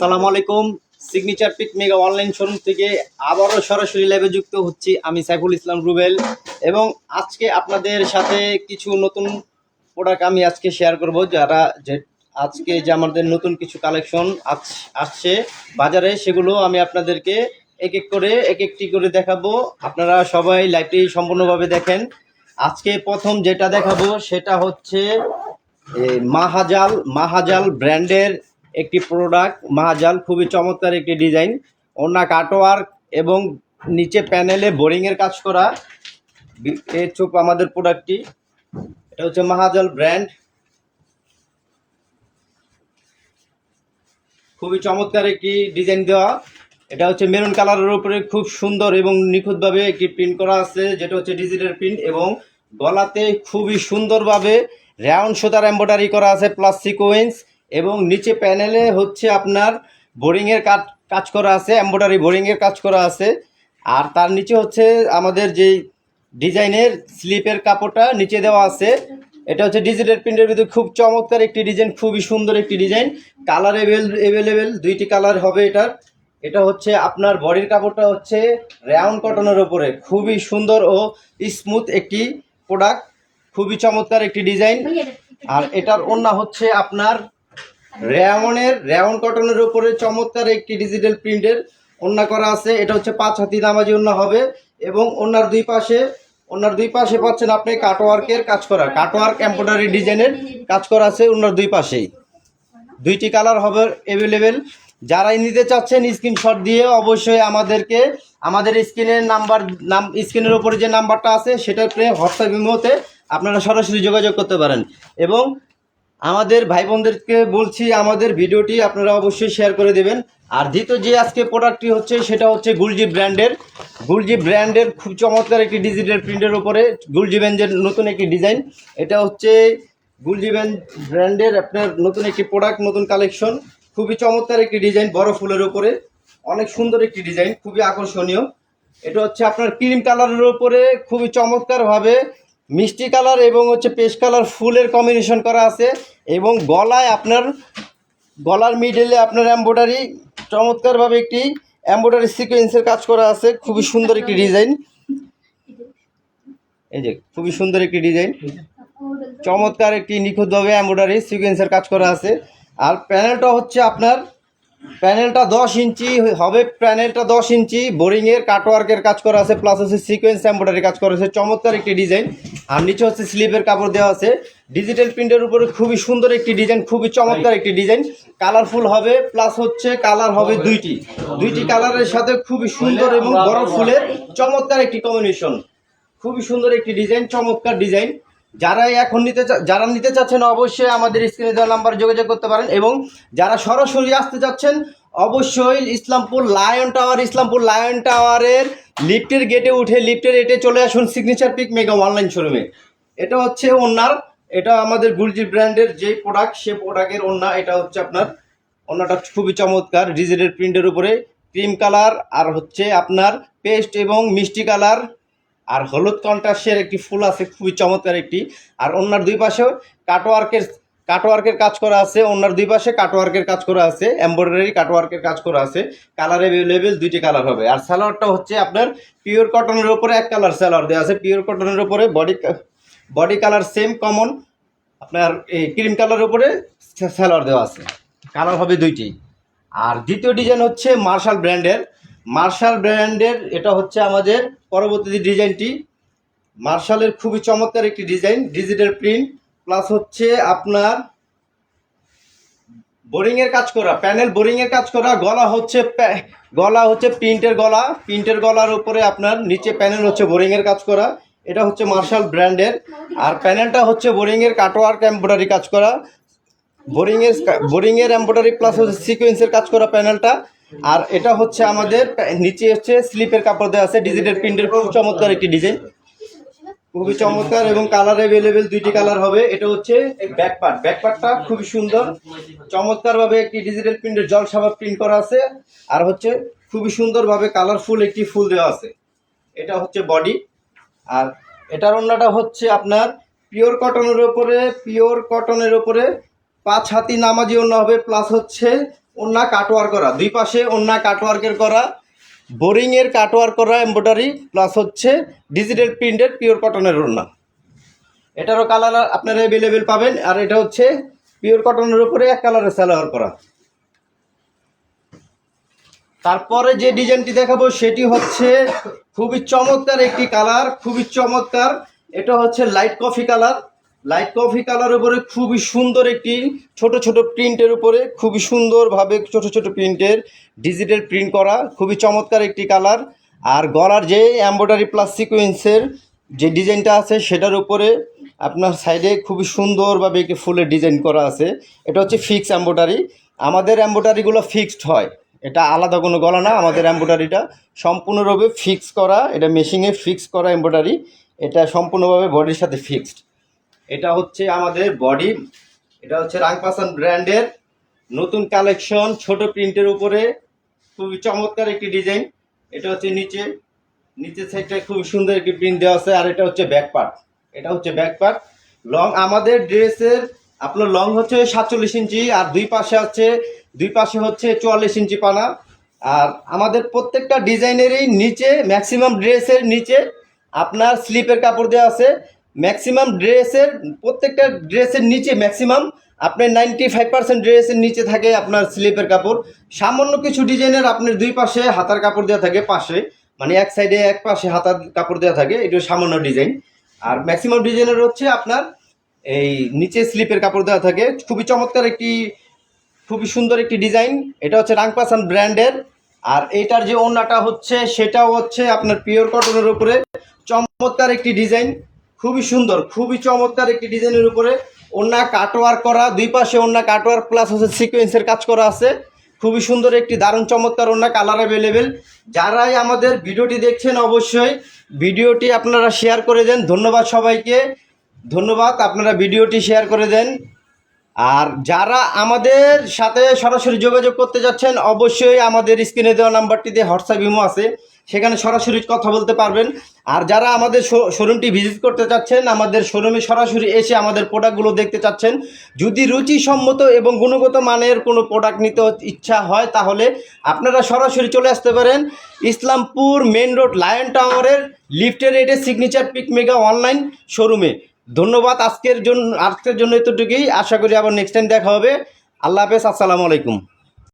সালাম আলাইকুম। Signature peak mega online showroom থেকে আবারও সরাসরি লাইভে যুক্ত হচ্ছি আমি সাইফুল ইসলাম রুবেল। এবং আজকে আপনাদের সাথে কিছু নতুন প্রোডাক্ট আমি আজকে শেয়ার করব, যারা যে আজকে যে আমাদের নতুন কিছু কালেকশন আসছে বাজারে, সেগুলো আমি আপনাদেরকে এক এক করে, এক একটি করে দেখাবো। আপনারা সবাই লাইভটি সম্পূর্ণভাবে দেখেন। আজকে প্রথম যেটা দেখাবো, সেটা হচ্ছে মাহাজাল মাহাজাল ব্র্যান্ডের একটি প্রোডাক্ট মাহাজাল, খুবই চমৎকার একটি ডিজাইন ওনা কাটওয়ার্ক এবং নিচে প্যানেলে বোরিংয়ের কাজ করা। এর চোখ আমাদের প্রোডাক্টটি এটা হচ্ছে মাহাজাল ব্র্যান্ড খুবই চমৎকার একটি ডিজাইন দেওয়া। এটা হচ্ছে মেরুন কালারের উপরে খুব সুন্দর এবং নিখুঁতভাবে একটি প্রিন্ট করা আছে, যেটা হচ্ছে ডিজিটাল প্রিন্ট এবং গলাতে খুবই সুন্দরভাবে রাউন্ড সুতার এম্ব্রয়ডারি করা আছে প্লাস সিকোয়েন্স এবং নিচে প্যানেলে হচ্ছে আপনার বোরিংয়ের কাজ কাজ করা আছে, এম্ব্রয়ডারি বোরিংয়ের কাজ করা আছে। আর তার নিচে হচ্ছে আমাদের যেই ডিজাইনের স্লিপের কাপড়টা নিচে দেওয়া আছে। এটা হচ্ছে ডিজিটাল প্রিন্টের ভিতরে খুব চমৎকার একটি ডিজাইন, খুবই সুন্দর একটি ডিজাইন। কালার অ্যাভেলেবেল দুইটি কালার হবে এটার। এটা হচ্ছে আপনার বডির কাপড়টা হচ্ছে রাউন্ড কটনের ওপরে খুবই সুন্দর ও স্মুথ একটি প্রোডাক্ট, খুবই চমৎকার একটি ডিজাইন। আর এটার ওন্না হচ্ছে আপনার রেওনের রেওন কটনের উপরে চমৎকার একটি ডিজিটাল প্রিন্টের ওন্না করা আছে। এটা হচ্ছে পাঁচ হাতি নামাজি ওন্না হবে এবং ওনার দুই পাশে ওনার দুই পাশে পাচ্ছেন আপনি কাটওয়ার্কের কাজ করা। কাটওয়ার্ক এম্ব্রয়ডারি ডিজাইনের কাজ করা আছে ওনার দুই পাশেই। দুইটি কালার হবে অ্যাভেলেবেল যারাই নিতে চাচ্ছেন স্ক্রিনশট দিয়ে অবশ্যই আমাদেরকে, আমাদের স্ক্রিনের নাম্বার, নাম, স্ক্রিনের উপরে যে নাম্বারটা আছে, সেটার প্রে হোয়াটসঅ্যাপ ইমোতে আপনারা সরাসরি যোগাযোগ করতে পারেন। এবং আমাদের ভাই বোনদেরকে বলছি, আমাদের ভিডিওটি আপনারা অবশ্যই শেয়ার করে দেবেন। আর দ্বিতীয় যে আজকে প্রোডাক্টটি হচ্ছে, সেটা হচ্ছে গুলজি ব্র্যান্ডের গুলজি ব্র্যান্ডের খুব চমৎকার একটি ডিজিটাল প্রিন্টের উপরে গুলজি ব্যান্ডের নতুন একটি ডিজাইন এটা হচ্ছে গুলজি ব্যান্ড ব্র্যান্ডের আপনার নতুন একটি প্রোডাক্ট নতুন কালেকশন খুবই চমৎকার একটি ডিজাইন বড় ফুলের উপরে। অনেক সুন্দর একটি ডিজাইন খুবই আকর্ষণীয়। এটা হচ্ছে আপনার ক্রিম কালারের উপরে খুবই চমৎকারভাবে মিষ্টি কালার এবং হচ্ছে পেস্ট কালার ফুলের কম্বিনেশন করা আছে এবং গলায় আপনার, গলার মিডলে আপনার এম্ব্রয়ডারি চমৎকারভাবে একটি এম্ব্রয়ডারি সিকোয়েন্সের কাজ করা আছে। খুবই সুন্দর একটি ডিজাইন এই যে, খুবই সুন্দর একটি ডিজাইন চমৎকার একটি নিখুঁতভাবে এম্ব্রয়ডারি সিকোয়েন্সের কাজ করা আছে। আর প্যানেলটা হচ্ছে আপনার প্যানেলটা দশ ইঞ্চি হবে, প্যানেলটা দশ ইঞ্চি। বোরিংয়ের কাটওয়ার্কের কাজ করা আছে প্লাস হচ্ছে সিকোয়েন্স এম্ব্রয়ডারি কাজ করা আছে। চমৎকার একটি ডিজাইন আর নিচে হচ্ছে স্লিপের কাপড় দেওয়া আছে। ডিজিটাল প্রিন্টের উপরে খুবই সুন্দর একটি ডিজাইন খুবই চমৎকার একটি ডিজাইন কালারফুল হবে প্লাস হচ্ছে কালার হবে দুইটি। দুইটি কালারের সাথে খুবই সুন্দর এবং বড় ফুলের চমৎকার একটি কম্বিনেশন খুবই সুন্দর একটি ডিজাইন চমৎকার ডিজাইন যারা এখন নিতে যারা নিতে চাচ্ছেন অবশ্যই আমাদের স্ক্রিনে দেওয়া নাম্বার যোগাযোগ করতে পারেন এবং যারা সরাসরি আসতে চাচ্ছেন, অবশ্যই Islampur lion tower Islampur lion টাওয়ারের লিফটের গেটে উঠে, লিফটের এটে চলে আসুন সিগনেচার পিক মেগা অনলাইন শোরুমে এটা হচ্ছে ওনার, এটা আমাদের গুলজি ব্র্যান্ডের যে প্রোডাক্ট সে প্রোডাক্টের ওন্না এটা হচ্ছে আপনার ওন্নাটা খুবই চমৎকার ডিজিটাল প্রিন্টের উপরে ক্রিম কালার আর হচ্ছে আপনার পেস্ট এবং মিষ্টি কালার আর হলুদ কন্ট্রাস্টের একটি ফুল আছে, খুবই চমৎকার একটি। আর অন্যার দুই পাশেও কাটওয়ার্কের কাটওয়ার্কের কাজ করা আছে অন্যার দুই পাশে কাটওয়ার্কের কাজ করা আছে এমব্রয়ডারি কাটওয়ার্কের কাজ করা আছে কালার অ্যাভেলেবেল দুইটি কালার হবে। আর স্যালোয়ারটা হচ্ছে আপনার পিওর কটনের উপরে এক কালার স্যালোয়ার দেওয়া আছে পিওর কটনের উপরে body body colour same common আপনার এই ক্রিম কালারের উপরে স্যালোয়ার দেওয়া আছে। কালার হবে দুইটি। আর দ্বিতীয় ডিজাইন হচ্ছে মার্শাল ব্র্যান্ডের মার্শাল ব্র্যান্ডের এটা হচ্ছে আমাদের পরবর্তী ডিজাইনটি মার্শালের খুবই চমৎকার একটি ডিজাইন, ডিজিটাল প্রিন্ট প্লাস হচ্ছে আপনার বোরিং এর কাজ করা, প্যানেল বোরিং এর কাজ করা, গলা হচ্ছে গলা হচ্ছে প্রিন্টের গলা, প্রিন্টের গলার উপরে আপনার নিচে প্যানেল হচ্ছে বোরিং এর কাজ করা, এটা হচ্ছে মার্শাল ব্র্যান্ডের, আর প্যানেলটা হচ্ছে বোরিং এর কাটওয়ার্ক এমব্রয়ডারি কাজ করা বোরিং এর বোরিং এর এমব্রয়ডারি প্লাস হচ্ছে সিকোয়েন্সের কাজ করা প্যানেলটা আর এটা হচ্ছে আমাদের নিচে হচ্ছে স্লিপের কাপড় দেওয়া আছে, ডিজিটাল প্রিন্টের খুব চমৎকার একটি ডিজাইন। খুবই চমৎকার এবং কালার অ্যাভেলেবেল দুইটি কালার হবে। এটা হচ্ছে ব্যাক পার্ট ব্যাক পার্টটা খুবই সুন্দর চমৎকার ভাবে একটি ডিজিটাল প্রিন্টের জল সাবা প্রিন্ট করা আছে। আর হচ্ছে খুবই সুন্দরভাবে কালারফুল একটি ফুল দেওয়া আছে। এটা হচ্ছে বডি আর এটার অন্যটা হচ্ছে আপনার পিওর কটনের উপরে পিওর কটনের উপরে পাঁচ হাতি নামাজি অন্য হবে প্লাস হচ্ছে ওন্না কাটওয়ার করা। দুই পাশে ওন্না কাটওয়ার্কের করা, বোরিংয়ের কাটওয়ার্ক করা এমব্রয়ডারি প্লাস হচ্ছে ডিজিটাল প্রিন্টের পিওর কটনের ওন্না এটারও কালার আপনারা অ্যাভেলেবেল পাবেন, আর এটা হচ্ছে পিওর কটনের উপরে এক কালারের সালোয়ার করা। তারপরে যে ডিজাইনটি দেখাবো, সেটি হচ্ছে খুবই চমৎকার একটি কালার খুবই চমৎকার। এটা হচ্ছে light coffee colour light coffee colour উপরে খুবই সুন্দর একটি ছোট ছোট প্রিন্টের উপরে খুবই সুন্দরভাবে ছোট ছোট প্রিন্টের ডিজিটাল প্রিন্ট করা, খুবই চমৎকার একটি কালার আর গলার যে এম্ব্রয়ডারি প্লাস সিকোয়েন্সের যে ডিজাইনটা আছে, সেটার উপরে আপনার সাইডে খুবই সুন্দরভাবে একটি ফুলের ডিজাইন করা আছে। এটা হচ্ছে ফিক্স এম্ব্রয়ডারি আমাদের এম্ব্রয়ডারিগুলো ফিক্সড হয়। এটা আলাদা কোনো গলা না, আমাদের এম্ব্রয়ডারিটা সম্পূর্ণরূপে ফিক্স করা। এটা মেশিনে ফিক্স করা এম্ব্রয়ডারি এটা সম্পূর্ণভাবে বডির সাথে ফিক্সড এটা হচ্ছে আমাদের বডি এটা হচ্ছে রাংপাসান ব্র্যান্ডের নতুন কালেকশন ছোট প্রিন্টের উপরে। খুবই চমৎকার একটি ডিজাইন এটা হচ্ছে নিচে, নিচের সাইডটা খুব সুন্দর একটি প্রিন্ট দেওয়া আছে। আর এটা হচ্ছে ব্যাক পার্ট এটা হচ্ছে ব্যাক পার্ট লং আমাদের ড্রেসের আপনার লং হচ্ছে সাতচল্লিশ ইঞ্চি, আর দুই পাশে আছে, দুই পাশে হচ্ছে চুয়াল্লিশ ইঞ্চি পানা। আর আমাদের প্রত্যেকটা ডিজাইনেরই নিচে ম্যাক্সিমাম ড্রেসের নিচে আপনার স্লিপের কাপড় দেওয়া আছে। ম্যাক্সিমাম ড্রেসের প্রত্যেকটা ড্রেসের নিচে ম্যাক্সিমাম আপনার নাইনটি ফাইভ পার্সেন্ট ড্রেসের নিচে থাকে আপনার স্লিপের কাপড়। সামান্য কিছু ডিজাইনের আপনার দুই পাশে হাতার কাপড় দেওয়া থাকে, পাশে। মানে এক সাইডে এক পাশে হাতার কাপড় দেওয়া থাকে, এটা সামান্য ডিজাইন। আর ম্যাক্সিমাম ডিজাইনের হচ্ছে আপনার এই নিচে স্লিপের কাপড় দেওয়া থাকে। খুবই চমৎকার একটি, খুবই সুন্দর একটি ডিজাইন। এটা হচ্ছে রাংপাসান ব্র্যান্ডের। আর এটার যে ওড়নাটা হচ্ছে, সেটাও হচ্ছে আপনার পিওর কটনের উপরে। চমৎকার একটি ডিজাইন। খুবই সুন্দর, খুবই চমৎকার একটি ডিজাইনের উপরে। ওড়না কাটওয়ার করা, দুই পাশে ওড়না কাটওয়ার প্লাস হচ্ছে সিকোয়েন্সের কাজ করা আছে। খুবই সুন্দর একটি দারুণ চমৎকার ওড়না কালার অ্যাভেলেবেল যারাই আমাদের ভিডিওটি দেখছেন অবশ্যই ভিডিওটি আপনারা শেয়ার করে দেন। ধন্যবাদ সবাইকে। ধন্যবাদ, আপনারা ভিডিওটি শেয়ার করে দেন। আর যারা আমাদের সাথে সরাসরি যোগাযোগ করতে যাচ্ছেন, অবশ্যই আমাদের স্ক্রিনে দেওয়া নাম্বারটিতে হোয়াটসঅ্যাপ ইমো আছে। সেখানে সরাসরি কথা বলতে পারবেন। আর যারা আমাদের শোরুমটি ভিজিট করতে চাচ্ছেন, আমাদের শোরুমে সরাসরি এসে আমাদের প্রোডাক্টগুলো দেখতে চাচ্ছেন। যদি রুচিসম্মত এবং গুণগত মানের কোনো প্রোডাক্ট নিতে ইচ্ছা হয়, তাহলে আপনারা সরাসরি চলে আসতে পারেন। ইসলামপুর মেন রোড লায়ন টাওয়ারের লিফটের রেটে সিগনেচার পিক মেগা অনলাইন শোরুমে ধন্যবাদ, আজকের জন্য আজকের জন্য এতটুকুই। আশা করি আবার নেক্সট টাইম দেখা হবে। আল্লাহ হাফেজ, আসসালামু আলাইকুম।